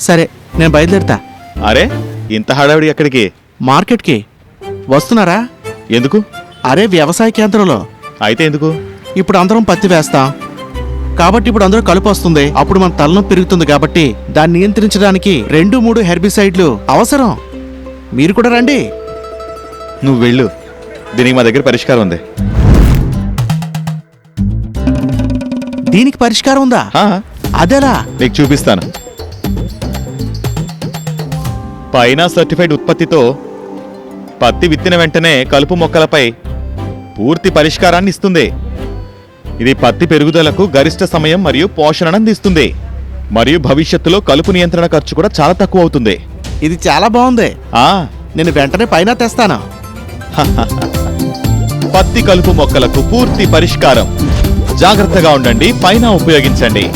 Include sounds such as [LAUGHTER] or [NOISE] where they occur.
సరే నేను బయలుదేరుతా. అరే ఇంత హడావిడి ఎక్కడికి? మార్కెట్కి. వస్తున్నారా? ఎందుకు? అరే వ్యవసాయ కేంద్రంలో. అయితే ఎందుకు? ఇప్పుడు అందరం పత్తి వేస్తాం. కాబట్టి ఇప్పుడు అందరూ కలుపు వస్తుంది. అప్పుడు మన తలనొప్పి పెరుగుతుంది కాబట్టి దాన్ని నియంత్రించడానికి రెండు మూడు హెర్బిసైడ్లు అవసరం. మీరు కూడా రండి. నువ్వు వెళ్ళు. దీనికి మా దగ్గర పరిష్కారం ఉంది. దీనికి పరిష్కారం ఉందా? ఆ, అదెలా? నీకు చూపిస్తాను. పైన సర్టిఫైడ్ ఉత్పత్తితో పత్తి విత్తిన వెంటనే కలుపు మొక్కలపై పూర్తి పరిష్కారాన్ని ఇస్తుంది. ఇది పత్తి పెరుగుదలకు గరిష్ట సమయం మరియు పోషణను అందిస్తుంది. మరియు భవిష్యత్తులో కలుపు నియంత్రణ ఖర్చు కూడా చాలా తక్కువ అవుతుంది. ఇది చాలా బాగుంది. ఆ. నేను వెంటనే పైన తెస్తాను. [LAUGHS] పత్తి కలుపు మొక్కలకు పూర్తి పరిష్కారం. జాగ్రత్తగా ఉండండి పైన ఉపయోగించండి.